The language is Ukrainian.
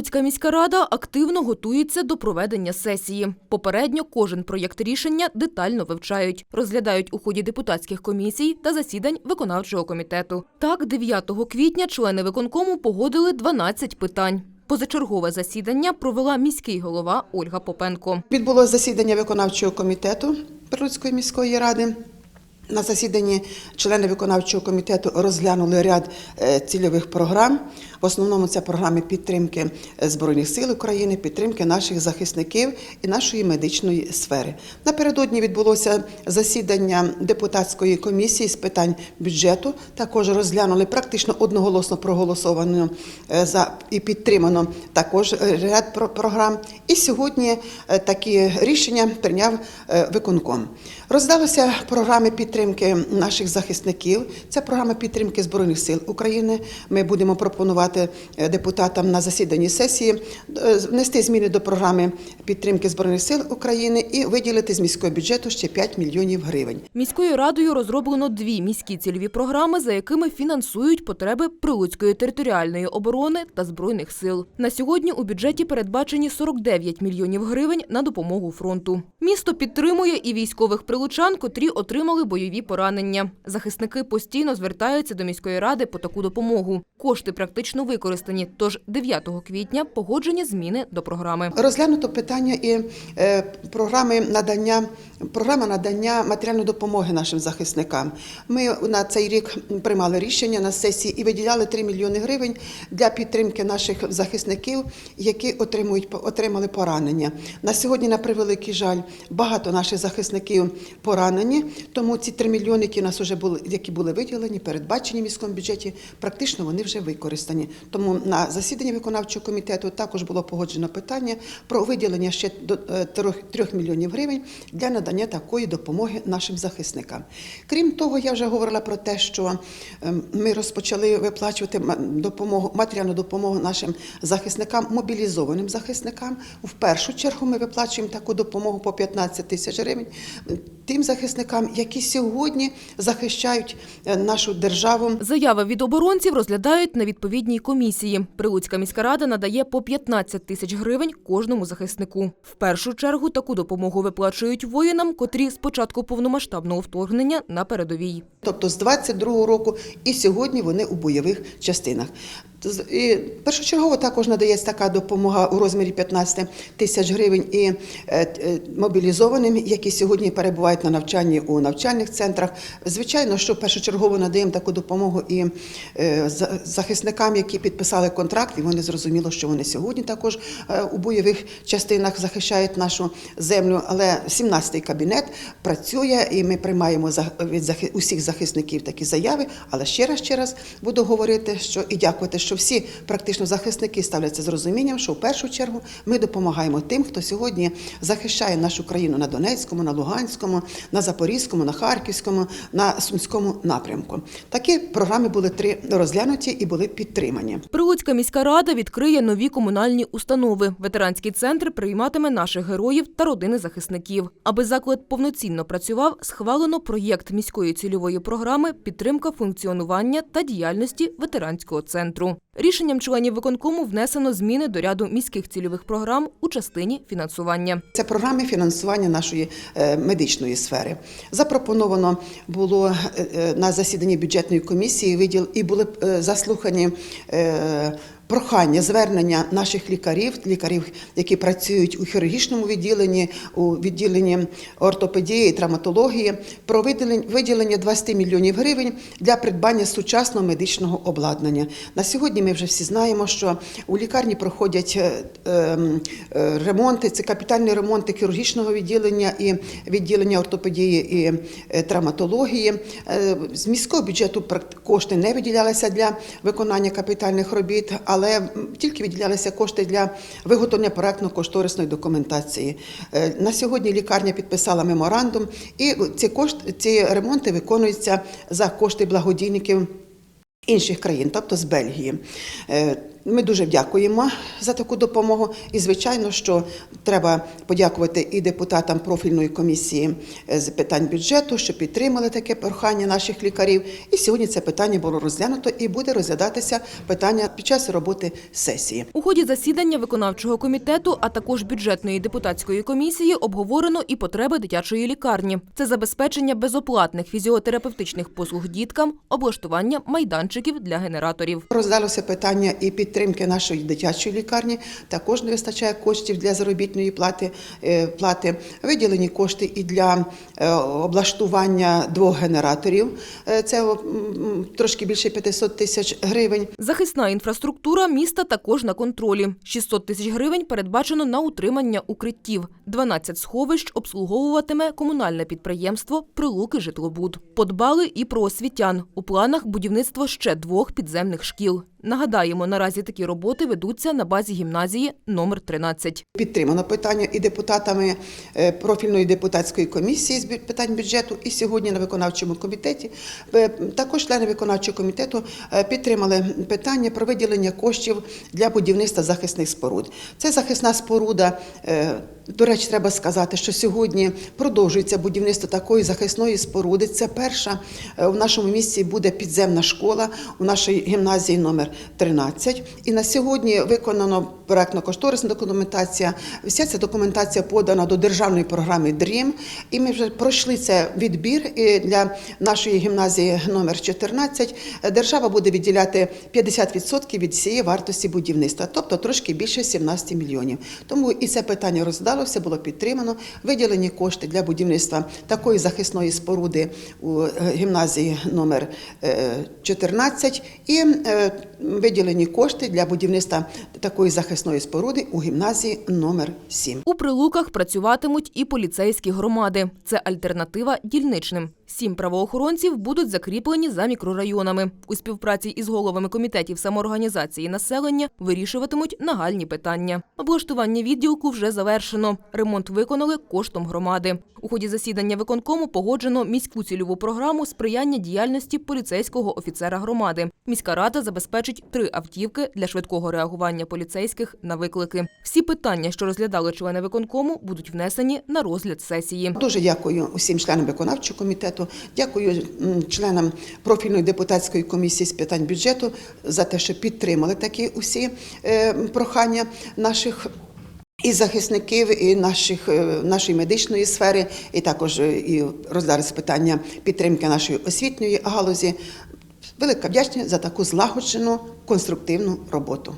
Прилуцька міська рада активно готується до проведення сесії. Попередньо кожен проєкт рішення детально вивчають, розглядають у ході депутатських комісій та засідань виконавчого комітету. Так, 9 квітня члени виконкому погодили 12 питань. Позачергове засідання провела міський голова Ольга Попенко. Відбулося засідання виконавчого комітету Прилуцької міської ради. На засіданні члени виконавчого комітету розглянули ряд е, цільових програм. В основному це програми підтримки е, Збройних сил України, підтримки наших захисників і нашої медичної сфери. Напередодні відбулося засідання депутатської комісії з питань бюджету. Також розглянули практично одноголосно проголосовано е, за і підтримано також ряд про- програм. І сьогодні такі рішення прийняв виконком. Роздалися програми підтримки наших захисників. Це програма підтримки Збройних сил України. Ми будемо пропонувати е, депутатам на засіданні сесії е, внести зміни до програми підтримки Збройних сил України і виділити з міського бюджету ще 5 мільйонів гривень. Міською радою розроблено дві міські цільові програми, за якими фінансують потреби Прилуцької територіальної оборони та збройних сил. На сьогодні у бюджеті передбачені 49 мільйонів гривень на допомогу фронту. Місто підтримує і військових прилучан, котрі отримали бойові поранення. Захисники постійно звертаються до міської ради по таку допомогу. Кошти практично використані. Тож 9 квітня погоджені зміни до програми. Розглянуто питання і е, програми надання програма надання матеріальної допомоги нашим захисникам. Ми на цей рік приймали рішення на сесії і виділяли 3 мільйони гривень для підтримки наших захисників, які отримують отримали поранення. На сьогодні, на превеликий жаль, багато наших захисників поранені. Тому ці 3 мільйони, які нас вже були, які були виділені, передбачені в міському бюджеті, практично вони вже використані. Тому на засіданні виконавчого комітету також було погоджено питання про виділення ще до 3 мільйонів гривень для надання такої допомоги нашим захисникам. Крім того, я вже говорила про те, що ем, ми розпочали виплачувати допомогу, матеріальну допомогу нашим захисникам, мобілізованим захисникам. В першу чергу ми виплачуємо таку допомогу по 15 тисяч гривень е, тим захисникам, які сьогодні захищають е, нашу державу. Заяви від оборонців розглядають на відповідній комісії. Прилуцька міська рада надає по 15 тисяч гривень кожному захиснику. В першу чергу таку допомогу виплачують воїнам, котрі з початку повномасштабного вторгнення на передовій. Тобто з 22-го року і сьогодні вони у бойових частинах. І першочергово також надається така допомога у розмірі 15 тисяч гривень і е, е, мобілізованим, які сьогодні перебувають на навчанні у навчальних центрах. Звичайно, що першочергово надаємо таку допомогу і е, захисникам, які підписали контракт, і вони зрозуміло, що вони сьогодні також у бойових частинах захищають нашу землю. Але 17-й кабінет працює, і ми приймаємо від усіх захисників такі заяви. Але ще раз, ще раз буду говорити, що і дякувати, що всі практично захисники ставляться з розумінням, що в першу чергу ми допомагаємо тим, хто сьогодні захищає нашу країну на Донецькому, на Луганському, на Запорізькому, на Харківському, на Сумському напрямку. Такі програми були три розглянуті і були підтримані. Прилуцька міська рада відкриє нові комунальні установи. Ветеранський центр прийматиме наших героїв та родини захисників. Аби заклад повноцінно працював, схвалено проєкт міської цільової програми підтримка функціонування та діяльності ветеранського центру. Рішенням членів виконкому внесено зміни до ряду міських цільових програм у частині фінансування. Це програми фінансування нашої е, медичної сфери. Запропоновано було е, е, на засіданні бюджетної комісії виділ і були заслухані. Прохання, звернення наших лікарів, лікарів, які працюють у хірургічному відділенні, у відділенні ортопедії і травматології, про виділення, виділення 20 мільйонів гривень для придбання сучасного медичного обладнання. На сьогодні ми вже всі знаємо, що у лікарні проходять е, ем, е, ремонти, це капітальні ремонти хірургічного відділення і відділення ортопедії і е, травматології. З міського бюджету кошти не виділялися для виконання капітальних робіт, але м, тільки відділялися кошти для виготовлення проектно-кошторисної документації. Е, На сьогодні лікарня підписала меморандум, і ці кошти, ці ремонти виконуються за кошти благодійників інших країн, тобто з Бельгії. Ми дуже дякуємо за таку допомогу. І, звичайно, що треба подякувати і депутатам профільної комісії е, з питань бюджету, що підтримали таке прохання наших лікарів. І сьогодні це питання було розглянуто і буде розглядатися питання під час роботи сесії. У ході засідання виконавчого комітету, а також бюджетної депутатської комісії обговорено і потреби дитячої лікарні. Це забезпечення безоплатних фізіотерапевтичних послуг діткам, облаштування майданчиків для генераторів. Роздалося питання і підтримки нашої дитячої лікарні. Також не вистачає коштів для заробітної плати. е, плати. Виділені кошти і для е, облаштування двох генераторів. Е, Це трошки більше 500 тисяч гривень. Захисна інфраструктура міста також на контролі. 600 тисяч гривень передбачено на утримання укриттів. 12 сховищ обслуговуватиме комунальне підприємство «Прилуки Житлобуд». Подбали і про освітян. У планах будівництво ще двох підземних шкіл. Нагадаємо, наразі такі роботи ведуться на базі гімназії номер 13. Підтримано питання і депутатами е, профільної депутатської комісії з питань бюджету, і сьогодні на виконавчому комітеті. Е, Також члени виконавчого комітету е, підтримали питання про виділення коштів для будівництва захисних споруд. Це захисна споруда. До речі, треба сказати, що сьогодні продовжується будівництво такої захисної споруди. Це перша е, в нашому місті буде підземна школа у нашій гімназії номер 13. І на сьогодні виконано проектно-кошторисна документація. Вся ця документація подана до державної програми ДРІМ. І ми вже пройшли це відбір і для нашої гімназії номер 14. Держава буде відділяти 50% від всієї вартості будівництва, тобто трошки більше 17 мільйонів. Тому і це питання роздалося, було підтримано. Виділені кошти для будівництва такої захисної споруди у е, гімназії номер е, 14 і е, виділені кошти для будівництва такої захисної споруди у гімназії номер 7. У прилуках працюватимуть і поліцейські громади. Це альтернатива дільничним. Сім правоохоронців будуть закріплені за мікрорайонами. У співпраці із головами комітетів самоорганізації населення вирішуватимуть нагальні питання. Облаштування відділку вже завершено. Ремонт виконали коштом громади. У ході засідання виконкому погоджено міську цільову програму сприяння діяльності поліцейського офіцера громади. Міська рада забезпечить три автівки для швидкого реагування поліцейських на виклики. Всі питання, що розглядали члени виконкому, будуть внесені на розгляд сесії. Дуже дякую усім членам виконавчого комітету. Дякую членам профільної депутатської комісії з питань бюджету за те, що підтримали такі усі е, прохання наших. І захисників, і наших, е, нашої медичної сфери, і також е, і розглядалися питання підтримки нашої освітньої галузі. Велика вдячність за таку злагоджену конструктивну роботу.